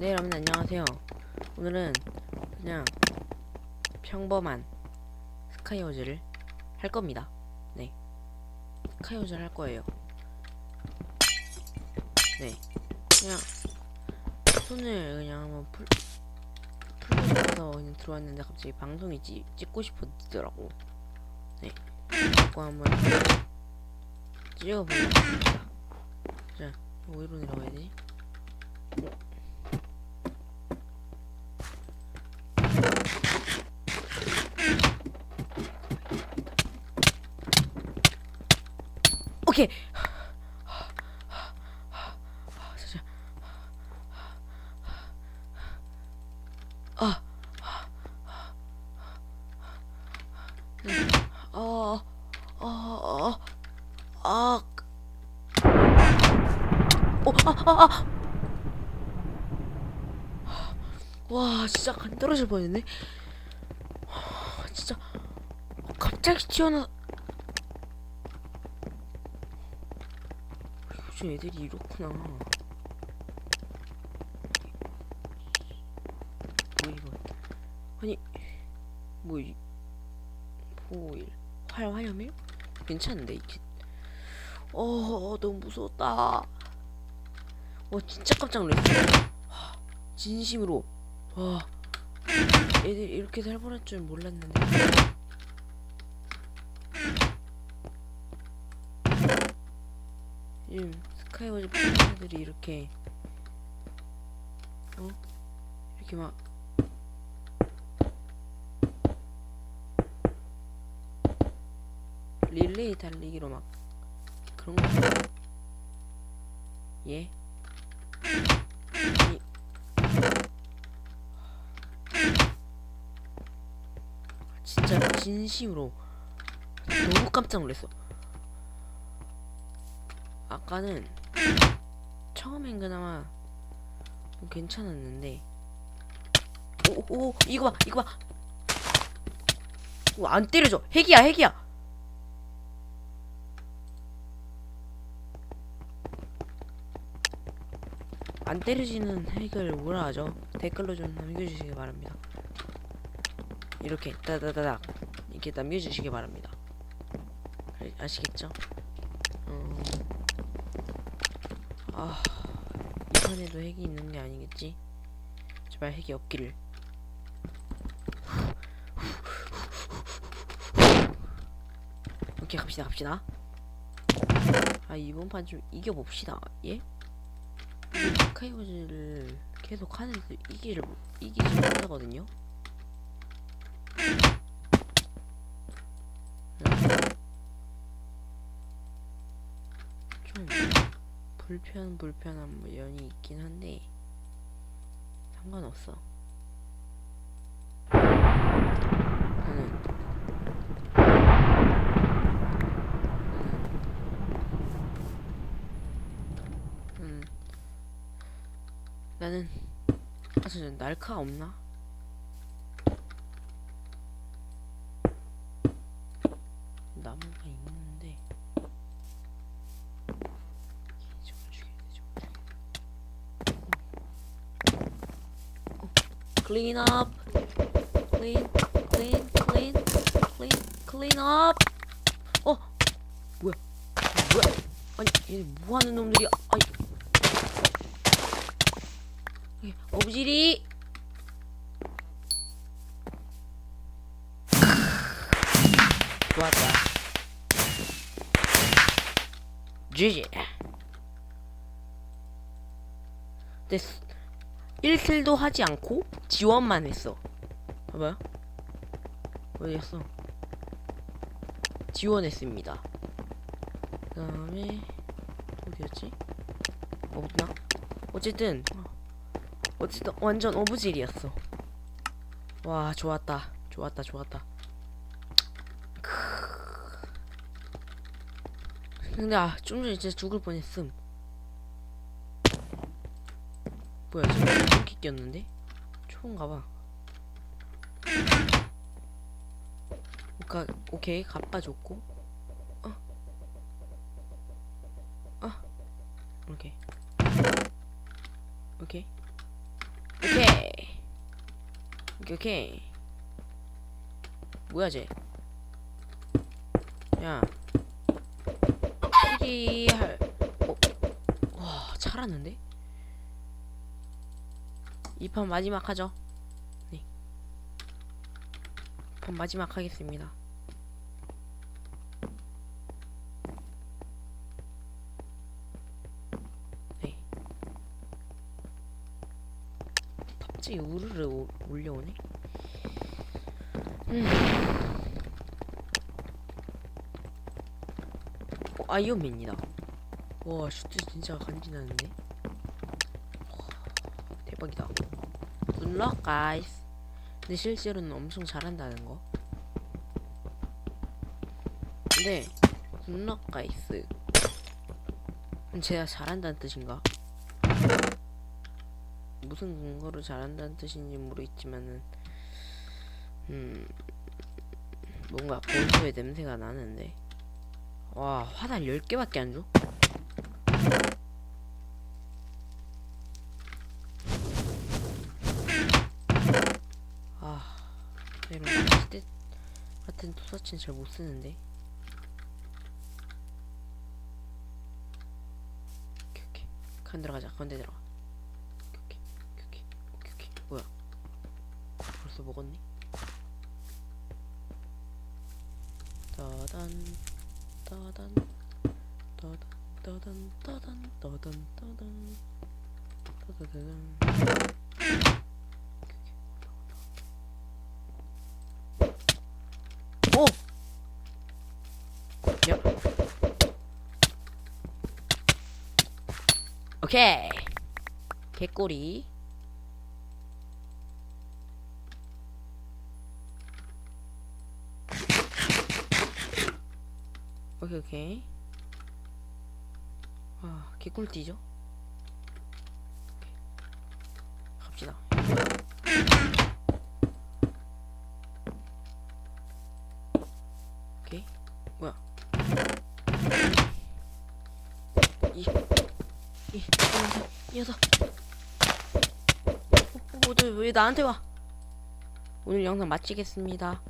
네 여러분 안녕하세요. 오늘은 그냥 평범한 스카이워즈를 할 겁니다. 네. 스카이워즈를 할 거예요. 네. 그냥 손을 그냥 한번 풀 싶어서 그냥 들어왔는데 갑자기 방송이 찍, 찍고 싶어지더라고. 네. 그거 한번 찍어보겠습니다. 자 어디로 내려가야 되지? 오케이. 아. 아. 와, 진짜 간 떨어질 뻔했네. 진짜 갑자기 튀어나. 요즘 애들이 이렇구나. 뭐 이거? 아니 뭐 이, 포일 활 화염일? 괜찮은데 이게. 어 너무 무서웠다. 와 진짜 깜짝 놀랐어. 와, 진심으로 와 애들 이렇게 살벌할 줄 몰랐는데. 요즘 스카이워즈 팬들이 이렇게 어? 이렇게 막 릴레이 달리기로 막 그런 거 예? 아니. 진짜 진심으로. 너무 깜짝 놀랐어 아까는 처음엔 그나마 좀 괜찮았는데. 오오 이거 봐 이거 봐. 오, 안 때려줘. 핵이야 핵이야. 안 때려지는 핵을 뭐라 하죠? 댓글로 좀 남겨주시기 바랍니다. 이렇게 따다다닥 이렇게 남겨주시기 바랍니다. 알- 아시겠죠? 어... 아, 이 판에도 핵이 있는 게 아니겠지? 제발 핵이 없기를. 오케이 갑시다 갑시다. 아 이번 판 좀 이겨봅시다. 예? 스카이워즈를 계속 하는데 이기를 못- 이기지 못하거든요. 좀 불편 불편한 뭐 면이 있긴 한데 상관없어. 나는. 나는. 나는. 아저 날카 없나? Clean up. Clean, clean, clean, clean, clean up. 어, 뭐야? 뭐야? 아니, 얘네 뭐 하는 놈들이야? 아니, 이게 어부지리. 좋았다. GG. 됐어. 1킬도 하지 않고 지원만 했어. 봐봐요. 어디 갔어? 지원했습니다. 그 다음에 어디였지? 없나? 어쨌든 어, 어쨌든 완전 어부질이었어. 와 좋았다. 좋았다 좋았다. 근데 아좀 전에 진짜 죽을 뻔했음. 뭐야 지금 이렇게 꼈는데? 초인가봐 오까, 오케이 갚아줬고 어? 어? 오케이 오케이 오케이 오케이 뭐야 쟤 야. 포기할 어? 와 잘하는데? 이 판 마지막 하죠 네. 판 마지막 하겠습니다 네 갑자기 우르르 오- 올려오네 음. 어, 아이언맨이다. 와, 슈트 진짜 간지나는데? 와, 대박이다. 굿럭, 가이스. 근데 실제로는 엄청 잘한다는 거. 근데, 굿럭, 가이스. 제가 잘한다는 뜻인가? 무슨 근거로 잘한다는 뜻인지 모르겠지만은, 음, 뭔가 본토의 냄새가 나는데. 와 화살 10개밖에 안 줘? 아 이런 시대 토사치는 잘 못 쓰는데. 오케이 오케이. 가운데 들어가자. 가운데 들어가. 오케이 오케이. 오케이 오케이. 뭐야? 벌써 먹었니? 따단 따단 따단 따단 따단 따단 따단 따다단 오! 야. 오케이. 개꼬리. 오케이 오케이. 아 개꿀띠죠. 갑시다. 오케이. 뭐야? 이 이 이 녀석 왜 나한테 와? 오늘 영상 마치겠습니다